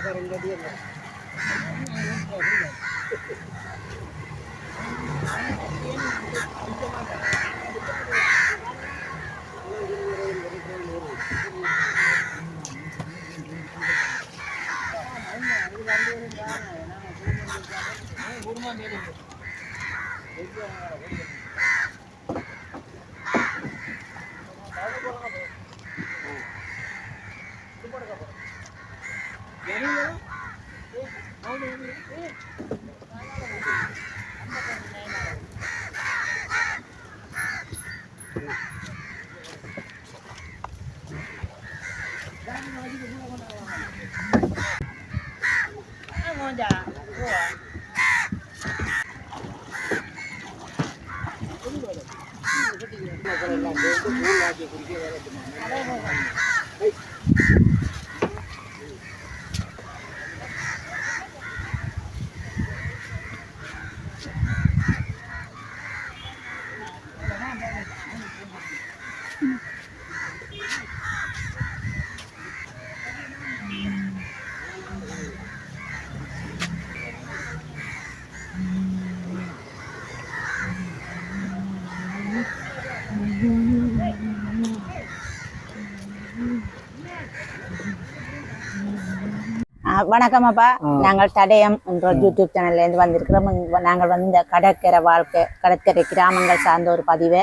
nagkaroon na diyan. வணக்கம் அப்பா. நாங்கள் தடயம் என்ற யூடியூப் சேனல்ல இருந்து வந்திருக்கிறோம் நாங்கள் வந்து இந்த கடற்கரை வாழ்க்கை கடற்கரை கிராமங்கள் சார்ந்த ஒரு பதிவை.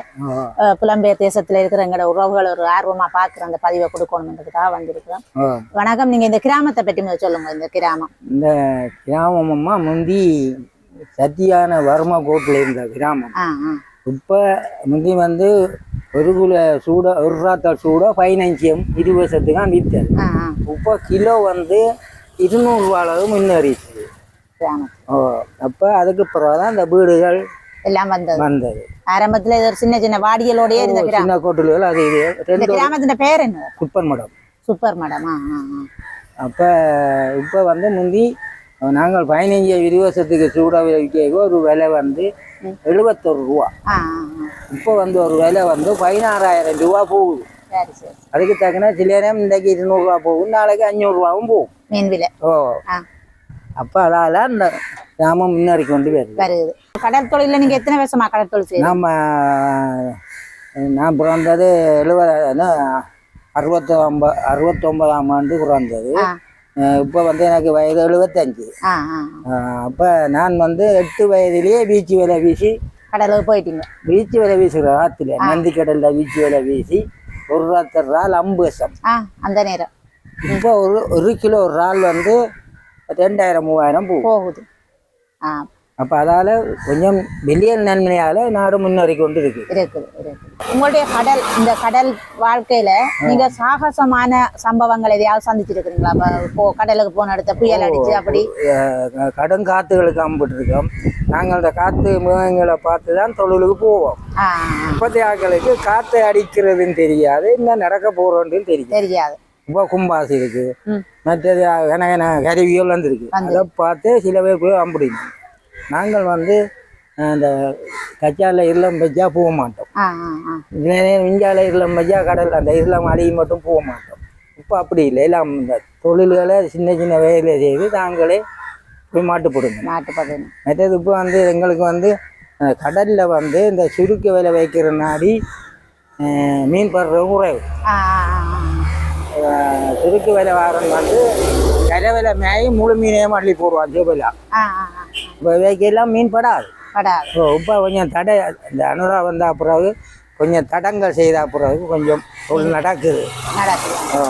புலம்பெயர் தேசத்துல இருக்கிற எங்களோட உறவுகள் ஒரு ஆர்வமா பாக்குற அந்த பதிவை கொடுக்கணுன்றதுக்காக வந்திருக்கிறோம். வணக்கம். நீங்க இந்த கிராமத்தை பற்றி முதல்ல சொல்லுங்க இந்த கிராமம். இந்த கிராமம்மா முந்தி சத்தியான வர்ம கோட்டில் இருந்த கிராமம். இப்போ முந்தி வந்து ஒரு குல சூட ஒரு ராத்தாள் சூட பதினஞ்சியம் இருபது வருஷத்துக்கு விற்றது இப்போ கிலோ வந்து இருநூறுவா அளவு முன்னேறிச்சு ஓ அப்போ அதுக்கு பிறகு தான் இந்த வீடுகள் எல்லாம் வந்தது. வந்தது. ஆரம்பத்துல இது ஒரு சின்ன சின்ன வாடியலோடயே இருந்த சின்ன கோட்டில்கள் அது இது. ரெண்டு கிராமத்தின் பேர் என்ன? குப்பன் மடம். Super madam. அப்போ இப்போ வந்து முந்தி நாங்கள் பதினஞ்சு இருபது வருஷத்துக்கு சூட விற்க ஒரு விலை வந்து எழுபத்தொரு ரூபா. இப்போ வந்து ஒரு விலை வந்து பதினாறாயிரம் ரூபா போகுது. அதுக்கு தக்கன சில நேரம் இன்றைக்கு இருநூறுவா போகும் நாளைக்கு அஞ்சூறுரூவாவும் போகும். மீன் விலை. ஓ. அப்போ அதால் இந்த கிராமம் முன்னேறி கொண்டு வருது. வருது. கடல் தொழில நீங்க எத்தனை வருஷமா கடல் தொழில் நம்ம நான் பிறந்தது எழுபது அறுபத்தொம்ப அறுபத்தொம்பதாம் ஆண்டு பிறந்தது. இப்போ வந்து எனக்கு வயது எழுபத்தஞ்சு. அப்போ நான் வந்து எட்டு வயதிலேயே பீச்சு வேலை வீசி கடலுக்கு போயிட்டீங்க. பீச்சு வேலை வீசுகிற ஆற்றுல நந்தி கடலில் பீச்சு வேலை வீசி ஒரு ராத்திரி இறால் அம்புசம். ஆ அந்த நேரம். இப்போ ஒரு ஒரு கிலோ இறால் வந்து ரெண்டாயிரம் மூவாயிரம் போகுது. ஆ அப்போ அதால் கொஞ்சம் வெளியல் நன்மையால் நாடு முன்னேறி கொண்டு இருக்கு இருக்குது. உங்களுடைய கடல் இந்த கடல் வாழ்க்கையில நீங்க சாகசமான சம்பவங்கள் எதையாவது சந்திச்சிருக்கிறீங்களா? இப்போ கடலுக்கு போன இடத்த புயல் அடிச்சு அப்படி. கடும் காற்றுகளுக்கு அம்பிட்டுருக்கோம் நாங்கள் அந்த காற்று மிருகங்களை பார்த்து தான் தொழிலுக்கு போவோம். ஆ ஆ, ஆ. இப்போதைய ஆட்களுக்கு காற்று அடிக்கிறதுன்னு தெரியாது. என்ன நடக்க போகிறோன்னு தெரியும் தெரியாது. இப்போ கும்பாசி இருக்கு. மற்றது கனகன கருவிகள் வந்துருக்கு. அதை பார்த்து சில பேர் போய் அம்பிடிங்க. நாங்கள் வந்து அஹ், இந்த கச்சால இருளம் வச்சா போக மாட்டோம். இஞ்சால இருளம் வச்சா கடல் அந்த இருளம் அடியை மட்டும் போக மாட்டோம். இப்போ அப்படி இல்லை. எல்லாம் இந்த தொழில்களை சின்ன சின்ன வேலை செய்து தாங்களே போய் மாட்டுப்படுங்க நாட்டுப்பது மற்றது இப்போ வந்து எங்களுக்கு வந்து கடல்ல வந்து இந்த சுருக்க வேலை வைக்கிற நாடி மீன் படுற குறைவு சுருக்கு வேலை வாரம் வந்து கரை வேலை மேயி முழு மீனையும் அள்ளி போடுவான் ஜோபலா. ஆ ஆ ஆ. இப்போ மீன் படாது. படாது. ஸோ இப்போ கொஞ்சம் தடை இந்த அனுரா வந்த பிறகு கொஞ்சம் தடங்கள் செய்த பிறகு கொஞ்சம் நடக்குது. நடக்குது. ஓ.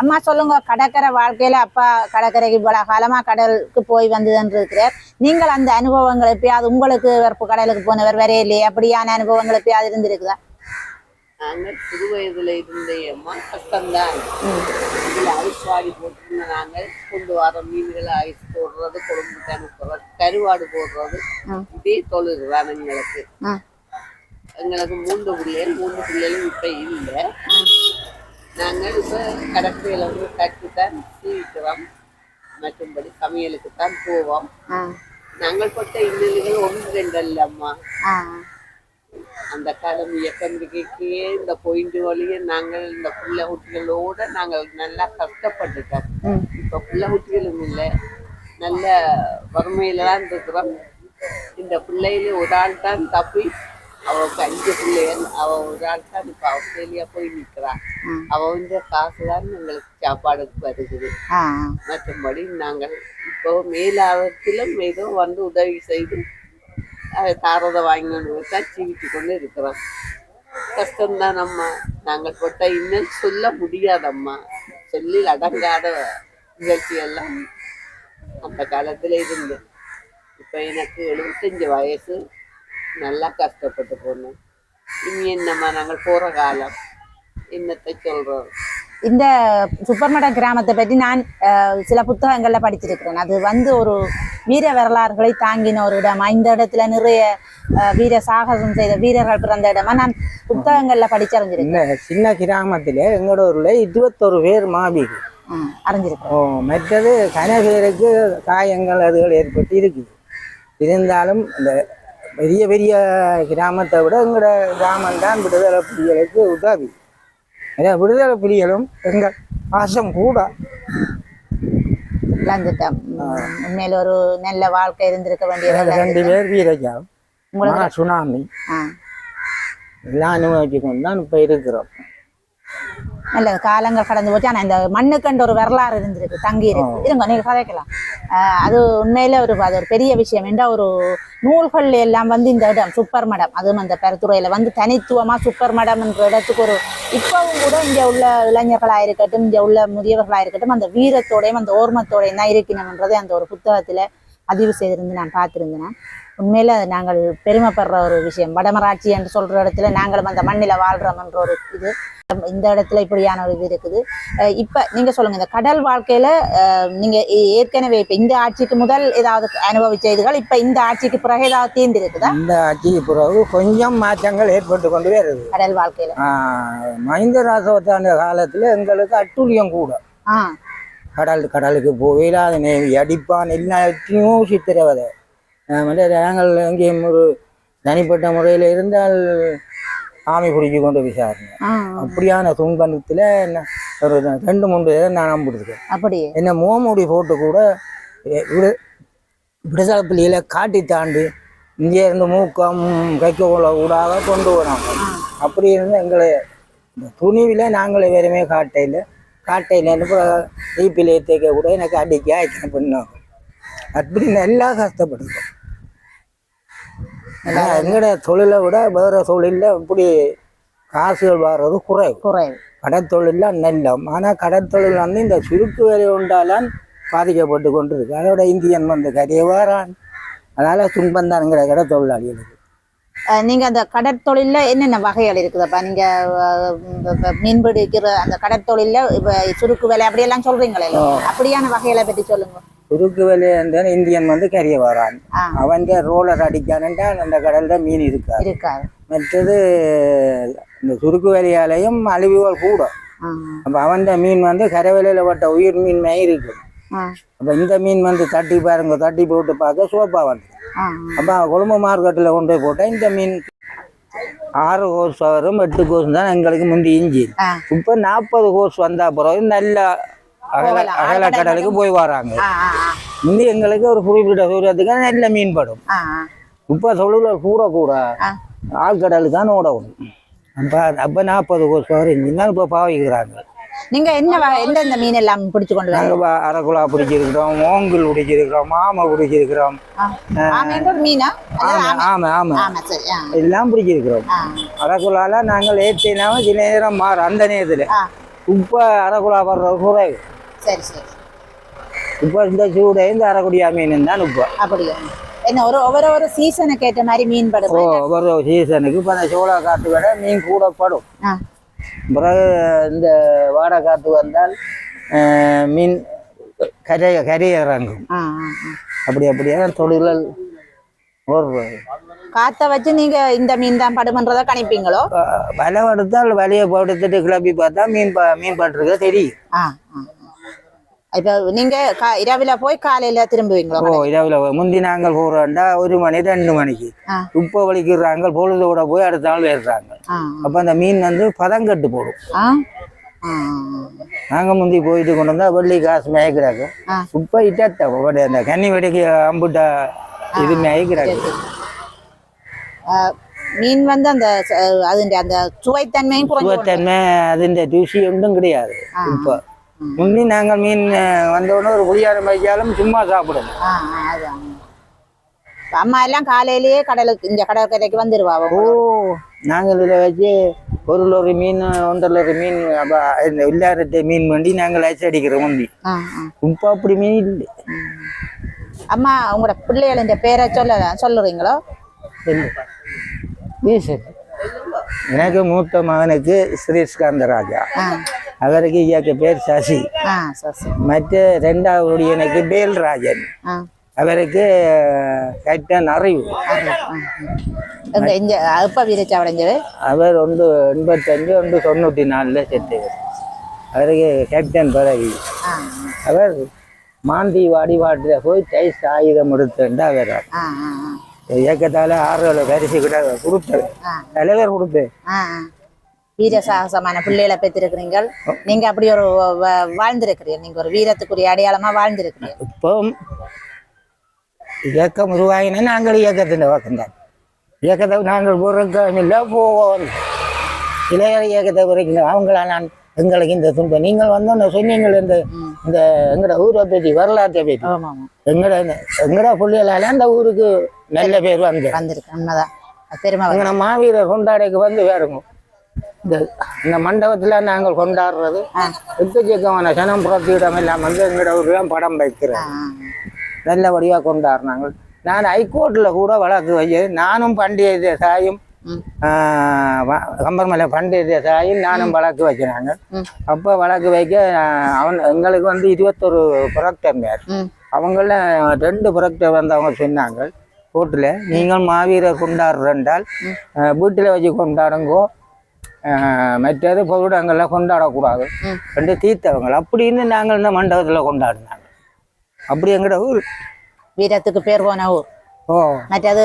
அம்மா சொல்லுங்க கடற்கரை வாழ்க்கையில அப்பா கடற்கரைக்கு இவ்வளவு காலமா கடலுக்கு போய் வந்ததுன்னு இருக்கிறார். நீங்கள் அந்த அனுபவங்கள் எப்பயாவது உங்களுக்கு கடலுக்கு போனவர் வரையிலே அப்படியான அனுபவங்கள் எப்பயாவது இருந்திருக்குதா? நாங்கள் சிறு வயதுல இருந்த அம்மா கஷ்டம்தான். இதுல வாடி போட்டுருந்த நாங்கள் கொண்டு வர மீன்களை ஐஸ் போடுறது கொழும்புக்கு அனுப்புறது கருவாடு போடுறது. இதே தொழில் தான் எங்களுக்கு. எங்களுக்கு மூன்று பிள்ளைகள் மூன்று பிள்ளைகளும் இப்ப இல்லை. நாங்கள் இப்ப கடற்கரையில வந்து கற்றுத்தான் சீவிக்கிறோம். மற்றும்படி சமையலுக்கு தான் போவோம் நாங்கள் பட்ட இன்னல்கள் ஒன்று ரெண்டு அல்லம்மா ஆ. அந்த காலம் இயக்கம்பிக்கைக்கே இந்த பாயிண்ட் வழியே நாங்கள் இந்த பிள்ளை குட்டிகளோட நாங்கள் நல்லா கஷ்டப்பட்டுட்டோம். இப்ப பிள்ளை குட்டிகளும் இல்லை. நல்ல வறுமையில தான் இருக்கிறோம். இந்த பிள்ளையில ஒரு ஆள் தான் தப்பி அவளுக்கு அஞ்சு பிள்ளைகள் அவ ஒரு ஆள் தான் இப்போ ஆஸ்திரேலியா போய் நிற்கிறான். அவ வந்து காசு தான் எங்களுக்கு சாப்பாடுக்கு வருகிறது ஆ. மற்றபடி நாங்கள் இப்போ மேலாளத்திலும் ஏதோ வந்து உதவி செய்து தாரதை வாங்கி கொண்டு வச்சா ஜீவித்து கொண்டு இருக்கிறோம். கஷ்டம்தான் அம்மா நாங்கள் போட்டால் இன்னும் சொல்ல முடியாதம்மா. சொல்லில் அடங்காத நிகழ்ச்சியெல்லாம் அந்த காலத்தில் இருந்து. இப்போ எனக்கு எழுபத்தஞ்சு வயசு. நல்லா கஷ்டப்பட்டு போனோம் இனி என்னம்மா நாங்கள் போகிற காலம்? என்னத்தை சொல்கிறோம் இந்த சுப்பர்மட கிராமத்தை பற்றி நான் சில புத்தகங்கள்ல படிச்சிருக்கிறேன் அது வந்து ஒரு வீர வரலாறுகளை தாங்கின ஒரு இடமா இந்த இடத்துல நிறைய வீர சாகசம் செய்த வீரர்கள் பிறந்த இடமா நான் புத்தகங்கள்ல படிச்சறிஞ்சிருக்கேன். சின்ன கிராமத்தில் எங்களோட ஊரில் இருபத்தொரு பேர் மாவீடு. ம், அறிஞ்சிருக்கேன் ஓ மற்றது கன பேருக்கு காயங்கள் அதுகள் ஏற்பட்டு இருக்குது. இருந்தாலும் இந்த பெரிய பெரிய கிராமத்தை விட எங்களோட கிராமம்தான் விடுதலை புலிகளுக்கு உதவி. ஏன்னா விடுதலை புலிகளும் எங்கள் பாசம் கூட. இழந்துட்டேன் ம், உண்மையில ஒரு நல்ல வாழ்க்கை இருந்திருக்க வேண்டிய ரெண்டு பேர் வீரஜா உங்களுக்கு சுனாமி. எல்லாம் அனுபவிச்சு கொண்டு தான் இப்போ இருக்கிறோம். நல்ல காலங்கள் கடந்து போச்சு. ஆனா இந்த மண்ணுக்கண்டு ஒரு வரலாறு இருந்திருக்கு. தங்கி இருக்கு இருங்க நீங்க கதைக்கலாம். ஆஹ் அது உண்மையில ஒரு அது ஒரு பெரிய விஷயம். என்றா ஒரு நூல்கள் எல்லாம் வந்து இந்த இடம் சூப்பர் மடம். அதுவும் அந்த பெருத்துறையில வந்து தனித்துவமா சூப்பர் மடம் என்ற இடத்துக்கு ஒரு இப்பவும் கூட இங்க உள்ள இளைஞர்களா இருக்கட்டும் இங்க உள்ள முதியவர்களா இருக்கட்டும் அந்த வீரத்தோடையும் அந்த ஓர்மத்தோடையும் தான் இருக்கணும்ன்றதை அந்த ஒரு புத்தகத்துல பதிவு செய்திருந்து நான் பார்த்திருந்தேன். உண்மையில அது நாங்கள் பெருமைப்படுற ஒரு விஷயம். வடமராட்சி என்று சொல்ற இடத்துல நாங்களும் அந்த மண்ணில வாழ்றோம்ன்ற ஒரு இது. இந்த இடத்துல இப்படியான ஒரு இது இருக்குது. இப்ப நீங்க சொல்லுங்க இந்த கடல் வாழ்க்கையில நீங்க ஏற்கனவே இப்ப இந்த ஆட்சிக்கு முதல் ஏதாவது அனுபவிச்ச இதுகள் இப்ப இந்த ஆட்சிக்கு பிறகு ஏதாவது தீர்ந்து இருக்குதா இந்த ஆட்சிக்கு பிறகு கொஞ்சம் மாற்றங்கள் ஏற்பட்டு கொண்டு வருது கடல் வாழ்க்கையில. மஹிந்த ராசவத்தாண்ட காலத்தில் எங்களுக்கு அட்டூழியம் கூட. கடல் கடலுக்கு போயிடாத நேவி அடிப்பான் எல்லாத்தையும் சித்திரவதை. நாங்கள் எங்கேயும் ஒரு தனிப்பட்ட முறையில் இருந்தால் ஆமை பிடிச்சி கொண்டு விசாரணை ஆ அப்படியான துன்பத்தில் என்ன ஒரு ரெண்டு மூன்று பேரை நான் நம்பிடுறேன் அப்படியே. என்ன முகமூடி போட்டு கூட விடுதலை புள்ளியில் காட்டி தாண்டி இங்கே இருந்து மூக்கம் கைக்கோள ஊடாக கொண்டு வராங்க. அப்படி இருந்து எங்களை துணிவில் நாங்களே வேறுமே காட்டையில் காட்டையில் ஈப்பில் ஏற்றிக்க கூட எனக்கு அடிக்க ஆய்ச்சி பண்ணாங்க அப்படி நல்லா கஷ்டப்படுறோம் எங்களோட தொழிலை விட வேறு தொழிலில் இப்படி காசுகள் வர்றது குறைவு. குறைவு. கடற்தொழிலில் நெல்லம். ஆனால் கடற்தொழில் வந்து இந்த சுருக்கு வேலை உண்டாலான் பாதிக்கப்பட்டு கொண்டு இருக்கு அதோட இந்தியன் வந்து கரையை வாரான். அதனால துன்பம் தானுங்கிற கடற்தொழிலாளிகளுக்கு அஹ் நீங்க அந்த கடற்தொழில்ல என்னென்ன வகைகள் இருக்குதுப்பா? நீங்க மீன் பிடிக்கிற அந்த கடற்தொழில்ல இப்ப சுருக்கு வேலை அப்படியெல்லாம் சொல்றீங்களே. அப்படியான வகைகளை பற்றி சொல்லுங்க. சுருக்கு வேலை இருந்தால் இந்தியன் வந்து கரையை வாரான். அவன் ரோலர் அடிக்கானுட்டா அந்த கடல்ல மீன் இருக்காது. இருக்காது. மற்றது இந்த சுருக்கு வேலையாலையும் அழிவுகள் கூட ஆ, அப்போ அவன் மீன் வந்து கரை வேலையில் பட்ட உயிர் மீன் மாதிரி இருக்கும் அப்போ இந்த மீன் வந்து தட்டி பாருங்க தட்டி போட்டு பார்க்க சோப்பா வந்து அப்போ கொழும்பு மார்க்கெட்டில் கொண்டு போய் போட்டால் இந்த மீன் ஆறு கோர்ஸ் வரும் எட்டு கோர்ஸ் தான் எங்களுக்கு முந்தி இஞ்சி. இப்போ நாற்பது கோர்ஸ் வந்தா பிறகு நல்ல அகல. அகல கடலுக்கு போய் வராங்க. முந்தி எங்களுக்கு ஒரு குறிப்பிட்ட தூரத்துக்கு நல்ல மீன் படும். இப்போ தொழில் ஆ. ஆழ்கடலுக்கு தான் ஓடணும் அப்போ அப்போ நாற்பது தான் இப்போ பாவிக்கிறாங்க. நீங்க என்ன எந்தெந்த மீன் எல்லாம் பிடிச்சு கொண்டு நாங்கள் அரகுலா பிடிச்சிருக்கிறோம் ஓங்கல் பிடிச்சிருக்கிறோம் மாமை பிடிச்சிருக்கிறோம். ஆமை ஆமை? எல்லாம் பிடிச்சிருக்கிறோம். அரகுலால நாங்கள் ஏற்றினாலும் சில நேரம் மாறும் அந்த நேரத்தில். ஆ. இப்போ அரகுலா வர்றது குறைவு. சரி சரி. இப்போ இந்த சூடு இந்த அரகுடியா மீன் தான் இப்போ அப்படியா? என்ன ஒரு ஒவ்வொரு ஒரு சீசனுக்கு ஏற்ற மாதிரி மீன் ஓ படும் ஒரு சீசனுக்கு இப்போ அந்த சோள காற்று விட மீன் கூட படும். பிறகு இந்த வாடை காற்று வந்தால் மீன் கரை கரை இறங்கும். ஆ, ஆ, ஆ. அப்படி அப்படியே தொழில்கள் ஓடுறது காத்த வச்சு நீங்க இந்த மீன் தான் படுமன்றதை கணிப்பீங்களோ? வலை எடுத்தால் வலையை படுத்துட்டு கிளப்பி பார்த்தா மீன் மீன் பட்டிருக்க தெரியும். இப்போ நீங்க இரவுல போய் காலையில திரும்புவீங்களோ ஓ இரவுல முந்தி நாங்கள் போறோம்டா ஒரு மணி ரெண்டு மணிக்கு. உப்ப வலிக்கிறாங்க பொழுதோட போய் அடுத்த நாள் வேறுறாங்க அப்ப அந்த மீன் வந்து பதங்கட்டு போடும். நாங்க முந்தி போயிட்டு கொண்டு வந்தா வெள்ளி காசு மேய்க்கிறாங்க இப்ப இட்டாத்த அந்த கன்னி வெடிக்கு அம்புட்டா இது மேய்க்கிறாங்க மீன் வந்து அந்த அதுண்ட அந்த சுவைத்தன்மையும் சுவைத்தன்மை அதுண்ட ருசி ஒன்றும் கிடையாது. இப்போ முந்தி நாங்கள் மீன் வந்தோடனே ஒரு புளியாரம் வைக்காலும் சும்மா அதான். அம்மா. எல்லாம் காலையிலேயே கடலுக்கு இந்த கடற்கரைக்கு வந்துருவாங்க ஓ நாங்கள் இதில் வச்சு ஒரு லோரி மீன் ஒன்றரை லோரி மீன் இந்த இல்லாரத்தை மீன் வண்டி நாங்கள் ஐஸ் அடிக்கிறோம் ஆ. இப்போ அப்படி மீன் இல்லை. அம்மா உங்களோட பிள்ளைகளின் பேரை சொல்ல சொல்லுறீங்களோ? எனக்கு மூத்த மகனுக்கு ஸ்ரீஸ்காந்த ராஜா ஆ. அவருக்கு இயக்க பேர் சசி. மற்ற ரெண்டாவது எனக்கு வேல்ராஜன். ஆ. அவருக்கு கேப்டன் அறிவு. எப்ப வீரச்சாவடைஞ்சது அவர் ஒன்று எண்பத்தஞ்சு ஒன்று தொண்ணூற்றி நாலில் செத்து அவருக்கு கேப்டன் பதவி. அவர் மாந்தி வாடிவாட்டில் போய் டைஸ் ஆயுதம் எடுத்துண்டா அவர் இயக்கத்தால் ஆறுகளை பரிசு கிட்ட கொடுத்தாரு ஆ. தலைவர் கொடுப்பேன். வீர சாகசமான பிள்ளைகளை பெற்றிருக்கிறீங்க நீங்க அப்படி ஒரு வாழ்ந்திருக்கிறீங்க நீங்க ஒரு வீரத்துக்குரிய அடையாளமா வாழ்ந்திருக்கிறீங்க இப்போ இயக்கம் உருவாகினா நாங்கள் இயக்கத்தின் பக்கம்தான். இயக்கத்தை நாங்கள் புறக்கம் இல்லை போவோம். இளையர் இயக்கத்தை வரைக்கும் அவங்களா நான் எங்களுக்கு இந்த துன்பம். நீங்கள் வந்தோன்னு சொன்னீங்கள் இந்த இந்த எங்கட ஊரை பற்றி வரலாற்றை பற்றி. எங்கட எங்கட பிள்ளைகளால அந்த ஊருக்கு நல்ல பேர் வந்து வந்திருக்கு. உண்மைதான். பெருமை வந்து- மாவீரர் கொண்டாடைக்கு வந்து வேறுங்க. இந்த இந்த மண்டபத்தில் நாங்கள் கொண்டாடுறது. எக்கச்சக்கமான சனம் புறத்திடம் எல்லாம் வந்து எங்கட ஊர் தான் படம் வைக்கிறோம் ஆ, நல்லபடியாக கொண்டாடினாங்க நான் ஹைகோர்ட்டில் கூட வழக்கு வச்சு நானும் பண்டிகை தேசாயும். கம்பர்மலை பண்டிகை தேசாயும் நானும் வழக்கு வைக்கிறாங்க. அப்போ வழக்கு வைக்க அவன் எங்களுக்கு வந்து இருபத்தொரு புரக்டர் பேர் ம். அவங்கள ரெண்டு புரக்டர் வந்தவங்க சொன்னாங்க. கோர்ட்டில் நீங்கள் மாவீரர் கொண்டாடுறென்றால் வீட்டில் வச்சு கொண்டாடுங்கோ. மற்றது பொருடங்களில் கொண்டாடக்கூடாது. ரெண்டு தீர்த்தவங்க அப்படின்னு நாங்கள் இந்த மண்டபத்தில் கொண்டாடினாங்க. அப்படி எங்கட ஊர். வீரத்துக்கு பேர் போன ஊர். ஓ. மற்றது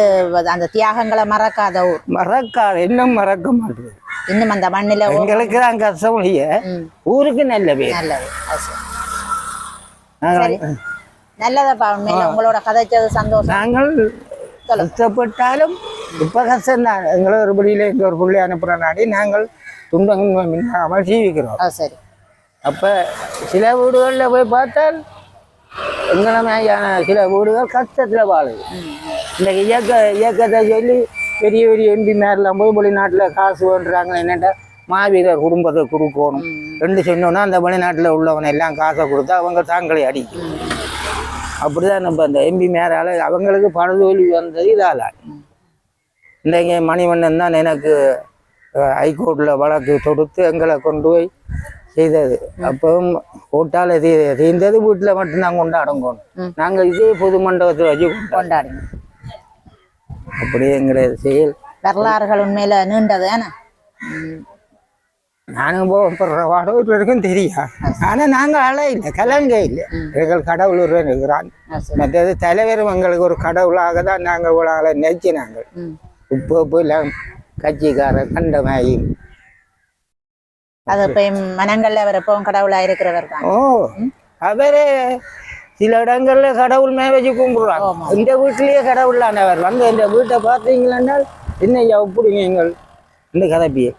அந்த தியாகங்களை மறக்காத ஊர். மறக்காது இன்னும் மறக்க மாட்டேது இன்னும் அந்த மண்ணில எங்களுக்கு தான் கஷ்டம் இல்லையே. ஊருக்கு நல்ல பேர். நல்லது. நல்லதாப்பா உண்மையில உங்களோட கதைச்சது சந்தோஷம். நாங்கள் கஷ்டப்பட்டாலும் இப்போ கஷ்டம்தான் எங்களை ஒரு பிள்ளையில எங்க ஒரு பிள்ளை அனுப்புகிற நாடி நாங்கள் துன்பங்கள் இல்லாமல் ஜீவிக்கிறோம். சரி. அப்போ சில வீடுகளில் போய் பார்த்தால் எங்களை மாதிரியான சில வீடுகள் கஷ்டத்தில் வாழுது. இந்த இயக்க இயக்கத்தை சொல்லி பெரிய பெரிய எம்பி மேரெலாம் போய் வெளிநாட்டில் காசு வேண்டுறாங்க என்னென்னா? மாவீரர் குடும்பத்தை கொடுக்கணும். ரெண்டு சொன்னோன்னா அந்த வெளிநாட்டில் உள்ளவன் எல்லாம் காசை கொடுத்தா அவங்க தாங்களை அடிக்கும். அப்படிதான் நம்ம அந்த எம்பி மேரால அவங்களுக்கு பணதோல்வி வந்தது இதால. இன்றைக்கு மணிவண்ணன் தான் எனக்கு ஹைகோர்ட்டில் வழக்கு தொடுத்து எங்களை கொண்டு போய் செய்தது. அப்பவும் கோட்டால் தீ தீர்ந்தது வீட்டில் மட்டும்தான் கொண்டாடுங்கணும். நாங்கள் இதே பொது மண்டபத்தில் வச்சு கொண்டாடுங்க. அப்படி எங்களை செயல். வரலாறுகள் உண்மையில நீண்டது நானும் போகப்படுற வாடகை வரைக்கும் தெரியும். ஆனால் நாங்கள் அழ இல்லை கலங்க இல்லை. எங்கள் கடவுள் இருக்கிறான். மற்றது தலைவரும் எங்களுக்கு ஒரு கடவுளாக தான் நாங்கள் உலகளை நினைச்சினாங்க ம். இப்போ போய் எல்லாம் கட்சிக்காரர் கண்டமாயி. அது இப்ப மனங்கள்ல அவர் எப்பவும் கடவுளா இருக்கிறவர் தான். ஓ அவரே சில இடங்கள்ல கடவுள் மே வச்சு கும்பிடுறாங்க. இந்த வீட்டிலேயே கடவுளானவர். வந்து இந்த வீட்டை பார்த்தீங்களா என்ன எப்படி நீங்கள் இந்த கதப்பியை.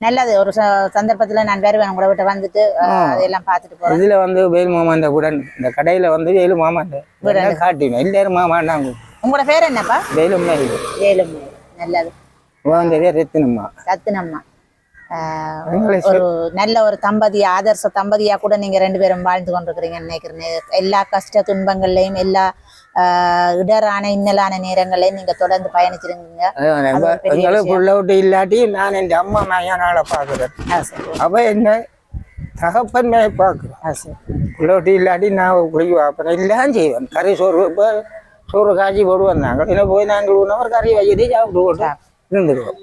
நல்லது. ஒரு சந்தர்ப்பத்துல நான் வருவேன். உங்களை விட்டு வந்துட்டு அஹ், அதையெல்லாம் பார்த்துட்டு போறேன். இதுல வந்து வேலு மாமாண்ட உடன் இந்த கடையில வந்து வேலு மாமாண்ட காட்டினோம் எல்லாரும் மாமாண்டாங்க உங்களோட பேர் என்னப்பா? வேலும்னா இது. வேலும் நல்லது. ரத்தினம்மா. ரத்தினம்மா. ஒரு நல்ல ஒரு தம்பதி ஆதர்ச தம்பதியா கூட நீங்க ரெண்டு பேரும் வாழ்ந்து கொண்டிருக்கிறீங்கன்னு நினைக்கிறேன். எல்லா கஷ்ட துன்பங்கள்லயும் எல்லா இடரான இன்னலான நேரங்களையும் நீங்க தொடர்ந்து விட்டு இல்லாட்டி நான் என் அம்மா மையனால சரி. அவ என்ன தகப்பன் விட்டு இல்லாட்டி நான் குளிக்க பார்ப்பேன் எல்லாம் செய்வேன். கறி சோறு சோறு காய்ச்சி போடுவேன் நாங்கள் இல்லை போய் நாங்கள் உணவர் கறி வச்சுட்டு சாப்பிட்டு போட்டு இருந்துடுவோம்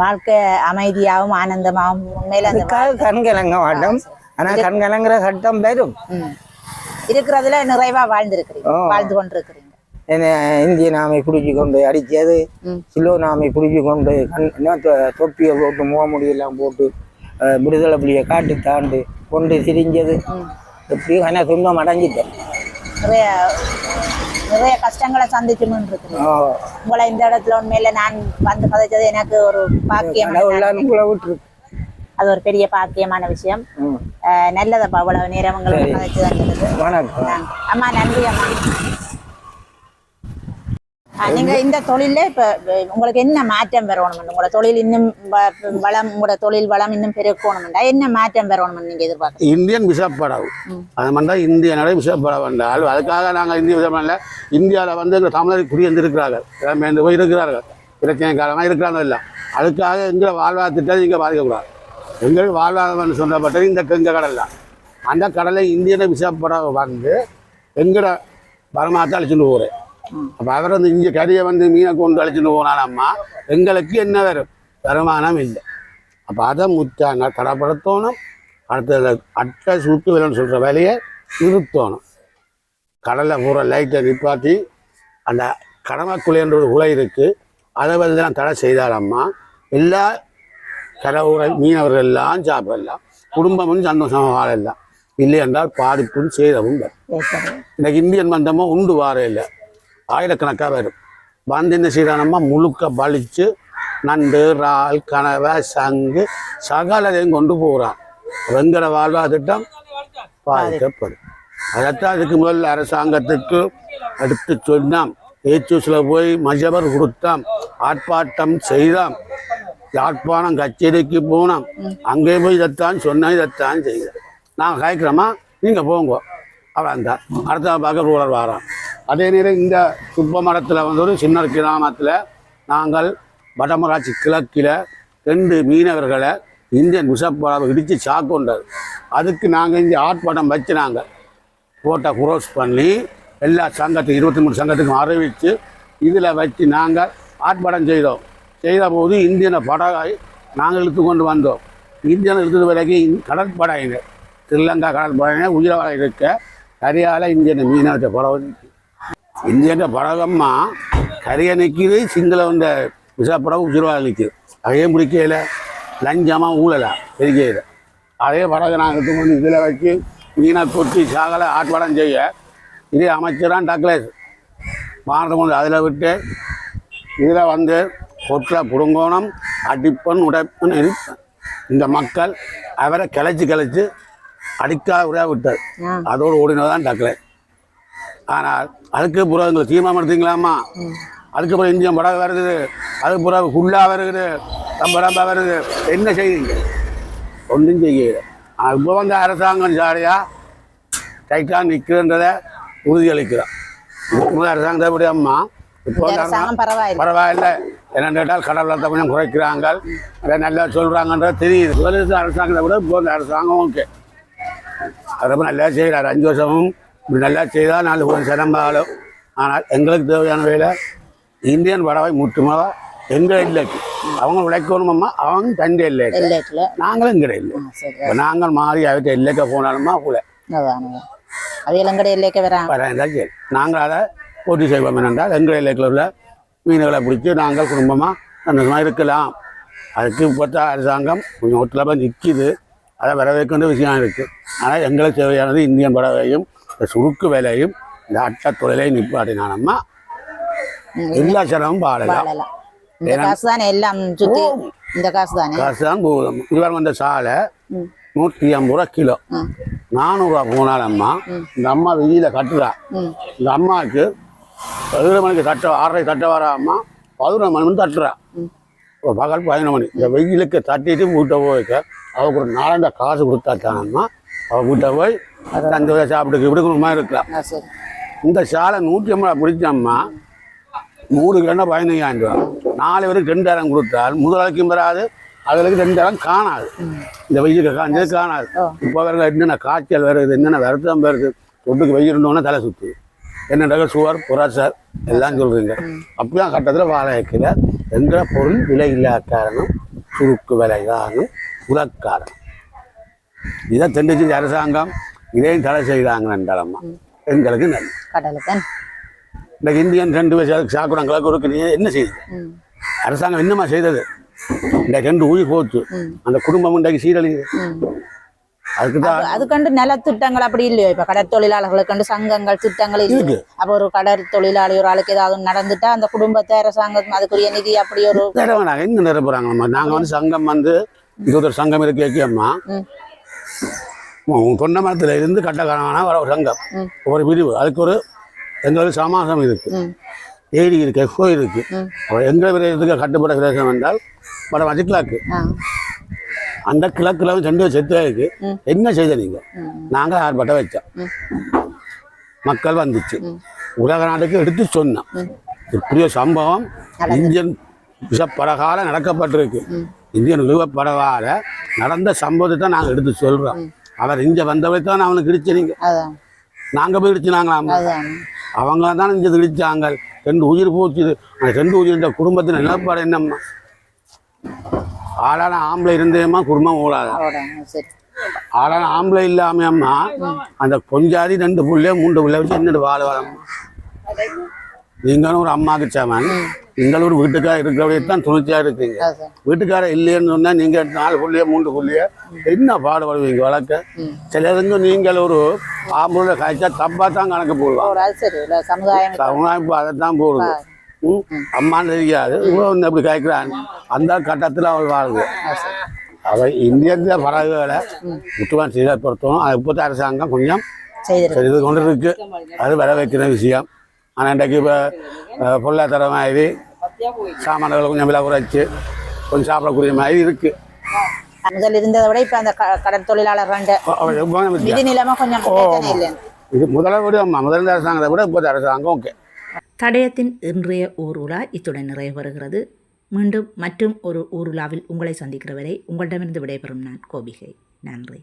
வாழ்க்கை அமைதியாகவும் ஆனந்தமாகவும் உண்மையில அதுக்காக கண் கலங்க மாட்டோம் ஆனால் கண் கலங்குற சட்டம் வரும். இருக்கிறதுல நிறைவா வாழ்ந்திருக்கிறீங்க. வாழ்ந்து கொண்டிருக்கிறீங்க என்ன இந்திய நாமை பிடிச்சி கொண்டு அடித்தது ம். சிலோ நாமை பிடிச்சி கொண்டு கண் தொப்பியை போட்டு முகமுடியெல்லாம் போட்டு விடுதலை புலியை காட்டி தாண்டு கொண்டு திரிஞ்சது எப்படியும் ஆனால் துன்பம் அடைஞ்சிட்டேன் நிறைய கஷ்டங்களை சந்திச்சுன்னு இருக்குது உங்களை இந்த இடத்துல உண்மையில நான் வந்து கதைச்சது எனக்கு ஒரு பாக்கியம் அது ஒரு பெரிய பாக்கியமான விஷயம். நல்லதப்பா அவ்வளவு நேரம் உங்களுக்கு கதைச்சு அம்மா நன்றி அம்மா. நீங்க இந்த தொழில்ல இப்ப உங்களுக்கு என்ன மாற்றம் பெறணும் உங்களோட தொழில் இன்னும் வளம் உங்களோட தொழில் வளம் இன்னும் பெருக்கணும்டா என்ன மாற்றம் பெறணும் நீங்க எதிர்பார்க்க இந்தியன் விசப்படவு அது மட்டும் இந்தியனோட விசப்படவு என்றால் அதுக்காக நாங்கள் இந்திய விசப்படல இந்தியாவில் வந்து எங்கள் தமிழர் குடியிருந்திருக்கிறார்கள் இடம்பெயர்ந்து போய் இருக்கிறார்கள். பிரச்சனை காலமாக இருக்கிறாங்க இல்லை அதுக்காக எங்களை வாழ்வாதார திட்டம் இங்கே பாதிக்கக்கூடாது. எங்களுக்கு வாழ்வாதாரம் சொல்லப்பட்டது இந்த கெங்க கடல் தான். அந்த கடலை இந்தியனை விசப்படவு வந்து எங்களோட வருமானத்தை அழிச்சுட்டு போகிறேன் அப்போ அவர் வந்து இங்கே கறியை வந்து மீனை கொண்டு அழிச்சுட்டு போனாலம்மா எங்களுக்கு என்ன வரும்? வருமானம் இல்லை. அப்போ அதை முத்தாங்க தடப்படுத்தணும். அடுத்தது அட்டை சுட்டு விலன்னு சொல்கிற வேலையை நிறுத்தணும். கடலில் பூரா லைட்டை நிப்பாட்டி அந்த கடமைக்குலைன்ற ஒரு உலை இருக்குது அதை வந்து நான் தடை செய்தாலம்மா எல்லா கடவுரை மீனவர்கள் எல்லாம் சாப்பிடலாம். குடும்பமும் சந்தோஷமாக வாழலாம். இல்லை என்றால் பாதிப்பும் சேதமும் வரும். இன்னைக்கு இந்தியன் மந்தமும் உண்டு வார இல்லை. ஆயிரக்கணக்காக வரும். வந்து என்ன செய்யறானம்மா முழுக்க பலிச்சு நண்டு இறால் கனவை சங்கு சகலதையும் கொண்டு போகிறான் வெங்கட வாழ்வா திட்டம் பாதிக்கப்படும். அதைத்தான் அதுக்கு முதல் அரசாங்கத்துக்கு எடுத்து சொன்னான். ஏச்சூஸில் போய் மஜபர் கொடுத்தான். ஆர்ப்பாட்டம் செய்தான். யாழ்ப்பாணம் கச்சேரிக்கு போனோம் அங்கே போய் இதைத்தான் சொன்னேன் இதைத்தான் செய்தேன். நான் கேட்குறோமா நீங்கள் போங்க. அவன் தான். அடுத்த பார்க்க ரூலர் வாரான். அதே நேரம் இந்த சுப்ப மரத்தில் வந்து ஒரு சின்ன கிராமத்தில் நாங்கள் வடமராட்சி கிழக்கில் ரெண்டு மீனவர்களை இந்தியன் விஷப்பாவை இடித்து சாக்கொண்டது அதுக்கு நாங்கள் இங்கே ஆர்ப்பாட்டம் வச்சு நாங்கள் போட்டை குரோஸ் பண்ணி எல்லா சங்கத்துக்கும் இருபத்தி மூணு சங்கத்துக்கும் அறிவித்து இதில் வச்சு நாங்கள் ஆர்ப்பாட்டம் செய்தோம். செய்த போது இந்தியனை படகாய் நாங்கள் இழுத்து கொண்டு வந்தோம். இந்தியனை இழுத்தது வரைக்கும் இந்~ கடற்படையிங்க ஸ்ரீலங்கா கடற்படையினர் உயிரவாழ இருக்க கரியால் இந்தியனை மீனவற்ற படம் இந்தியன்ற படகம்மா கரையை நிற்கிது சிங்கள வந்த விசாப்படகு உயிரவாழ நிற்கிது அதையே முடிக்கையில் லஞ்சமாக ஊழலாம் பெருக்கையில் அதே படகு நாங்கள் கொண்டு இதில் வச்சு மீனை கொட்டி சாகலை ஆட்பாடம் செய்ய. இதே அமைச்சரான் டக்ளேஸ். பாரதம் கொண்டு அதில் விட்டு இதில் வந்து கொற்ற புடுங்கோணம் அடிப்பன் உடைப்பன் எரிப்பன். இந்த மக்கள் அவரை கிளச்சி கிளச்சி அடிக்காத உரையாக விட்டார். அதோடு ஓடினதான் டக்ளேஸ். ஆனால் அதுக்கு பிறகு எங்களை தீர்மானம் எடுத்தீங்களாம்மா? அதுக்கு பிறகு இந்தியன் படகு வருது அதுக்கு பிறகு குள்ளா வருது ரொம்ப ரொம்ப வருது என்ன செய்வீங்க ஒன்றும் செய்யல. இப்போ வந்து அரசாங்கம் சாரியா டைட்டாக நிற்கிறன்றதை உறுதியளிக்கிறான். அரசாங்கத்தை விட அம்மா? இப்போ பரவாயில்லை. பரவாயில்ல. என்னன்னு கேட்டால் கடல் வளத்தை கொஞ்சம் குறைக்கிறாங்க அதை நல்லா சொல்கிறாங்கன்றது தெரியுது. முதல் அரசாங்கத்தை விட இப்போ இந்த அரசாங்கம் ஓகே அது நல்லா செய்கிறார் அஞ்சு வருஷமும் இப்படி நல்லா செய்தால் நாலு கொஞ்சம் சிரம்பாலும் ஆனால் எங்களுக்கு தேவையான வேலை இந்தியன் படவை முற்றுமாக எங்கள் இல்லைக்கு? அவங்க உழைக்கணுமம்மா? அவங்க தண்டை இல்லை நாங்களும் இங்கே இல்லை. நாங்கள் மாறி அவற்றை எல்லைக்க போனாலுமா கூட. அது இளங்கடை எல்லைக்கு வராங்க வராங்க சரி. நாங்கள் அதை போட்டி செய்வோம் என்னென்றால் எங்கள் எல்லைக்குள்ள உள்ள மீன்களை பிடிச்சி நாங்கள் குடும்பமாக சந்தோஷமாக இருக்கலாம். அதுக்கு இப்போத்த அரசாங்கம் கொஞ்சம் ஒத்துழைப்பாக நிற்கிது அதை வரவேற்க வேண்டிய விஷயம் இருக்குது ஆனால் எங்களுக்கு தேவையானது இந்தியன் படவையும் இந்த சுருக்கு வேலையும் இந்த அட்டை தொழிலையும் நிப்பாட்டினானம்மா. எல்லா சிரமமும் பாடலாம். இந்த காசு தானே எல்லாம் சுத்தி இந்த காசு தானே காசு தான் போதும். இவர் வந்த சாலை. நூற்றி ஐம்பது ரூபா கிலோ. நானூறுரூவா போனால் அம்மா இந்த அம்மா வெயிலில் கட்டுறா. இந்த அம்மாவுக்கு பதினொரு மணிக்கு தட்ட ஆறரை தட்ட வர அம்மா பதினொரு மணி மணி தட்டுறா பகல் பதினொரு மணி. இந்த வெயிலுக்கு தட்டிட்டு வீட்டை போய்க்க அவளுக்கு ஒரு நாலண்டா காசு கொடுத்தாச்சான் அம்மா அவள் வீட்டை போய் அஞ்சு வயசு சாப்பிட்டு இப்படி மாதிரி இருக்கலாம். இந்த சாலை நூற்றி ஐம்பது பிடிச்சம்மா மூணு கிலோ பதினஞ்சாயிரம் ரூபா. நாலு பேருக்கு ரெண்டாயிரம் கொடுத்தால் முதலாளிக்கும் வராது அதுக்கு ரெண்டாயிரம் காணாது. இந்த வெயிலுக்கு காஞ்சது காணாது. இப்போ வேறு என்னென்ன காய்ச்சல் வருது என்னென்ன வருத்தம் வருது. தொட்டுக்கு வெயில் இருந்தோன்னே தலை சுற்றுது என்னென்ன சுவர் புரசர் எல்லாம் சொல்கிறீங்க அப்படிதான் கட்டத்தில் வாழை வைக்கல. எங்கிற பொருள் விலை இல்லாத காரணம்? சுருக்கு விலை காரணம் உலக்காரணம் இதை தெரிஞ்சு அரசாங்கம் இதையும் தடை செய்கிறாங்க என்றாலம்மா எங்களுக்கு நல்லது கடலுக்கு இந்த இந்தியன் ரெண்டு வயசு சாக்குடம் கிழக்கு இருக்கு என்ன செய்யுது அரசாங்கம் என்னம்மா செய்தது? இந்த ரெண்டு உயிர் போச்சு. அந்த குடும்பம் இன்றைக்கு சீரழியுது ம். அதுக்கு தான் அது கண்டு நிலத்திட்டங்கள் அப்படி இல்லையோ? இப்ப கடற்தொழிலாளர்களுக்கு கண்டு சங்கங்கள் திட்டங்கள் இருக்கு. அப்ப ஒரு கடற்தொழிலாளி ஒரு ஆளுக்கு ஏதாவது நடந்துட்டா அந்த குடும்பத்தை அரசாங்கம் அதுக்குரிய நிதி அப்படி ஒரு வேணாம் எங்க நிரப்புறாங்கம்மா? நாங்க வந்து சங்கம் வந்து இருபத்தொரு சங்கம் இருக்கு கேக்கியம்மா தொண்டை மரத்துல இருந்து கட்டக்காரமான வர ஒரு சங்கம். ஒரு பிரிவு அதுக்கு ஒரு எங்களுக்கு சமாசம் இருக்கு. ஏரி இருக்கு எஃப்ஓ இருக்கு எங்க விரைவுக்கு கட்டுப்பட பிரதேசம் என்றால் வட ஆ. அந்த கிழக்குல ரெண்டு செத்து இருக்கு. என்ன செய்த நீங்க. நாங்க ஆர்ப்பாட்டம் வச்சோம். மக்கள் வந்துச்சு. உலக நாட்டுக்கு எடுத்து சொன்னோம். இப்படிய சம்பவம். இந்தியன் விஷப்படகால நடக்கப்பட்டிருக்கு. இந்தியன் விழுவப்படகால நடந்த சம்பவத்தை தான் நாங்கள் எடுத்து சொல்றோம் அவர் இங்க வந்தவரை தான் அவனுக்கு இடிச்சு நீங்க போய் இடிச்சுனாங்களாம் அவங்க தான் இங்க இடிச்சாங்க ரெண்டு உயிர் போச்சு. அந்த ரெண்டு உயிர் இந்த குடும்பத்தின் நிலப்பாடு என்னம்மா? ஆளான ஆம்பளை இருந்தேம்மா குடும்பம் ஓடாத. ஆளான ஆம்பளை இல்லாம அந்த கொஞ்சாதி ரெண்டு புள்ளைய மூன்று புள்ளைய வச்சு என்னோட வாழ வரம்மா நீங்களும் ஒரு சாமான். நீங்களும் ஒரு வீட்டுக்கார இருக்கிறவடைய தான் துணிச்சா இருக்கீங்க வீட்டுக்கார இல்லைன்னு சொன்னா நீங்க நாலு புள்ளைய மூன்று புள்ளைய என்ன பாடுபடுவீங்க வளர்க்க? ம். சிலதுங்க நீங்கள் ஒரு ஆம்பளை காய்ச்சா தப்பா தான் கணக்கு போடுவாங்க. அது சரி சமுதாயம். சமுதாயம் அதைத்தான் போடுது. ம். அம்மான்னு தெரியாது. இவன் வந்து அப்படி காய்க்கிறான். அந்த கட்டத்தில் அவள் வாழுது அவள் இந்திய பறவைகளை முட்டுவான் செய்த பொறுத்தவரை அது இப்போத்த அரசாங்கம் கொஞ்சம் செய்து கொண்டு இருக்கு அது வர வைக்கிற விஷயம். ஆனால் இன்றைக்கு இப்போ பொருளாதார மாதிரி சாமான்களை கொஞ்சம் விலை குறைச்சு கொஞ்சம் சாப்பிடக்கூடிய மாதிரி இருக்கு முதல் இருந்ததை விட இப்ப அந்த க- கடற்தொழிலாளர் ரெண்டு அவ- ரொம்ப வித்தியாசம். நிதி நிலைமை கொஞ்சம் பிரச்சனை இல்லை இது முதலை விட ஆமா, முதல்ல அரசாங்கத்தை விட இப்போ அரசாங்கம் ஓகே தடயத்தின் இன்றைய ஊருலா இத்துடன் நிறைவு பெறுகிறது மீண்டும் மற்றும் ஒரு ஊருலாவில் உங்களை சந்திக்கிற வரை உங்களிடமிருந்து விடைபெறும் நான் கோபிகை நன்றி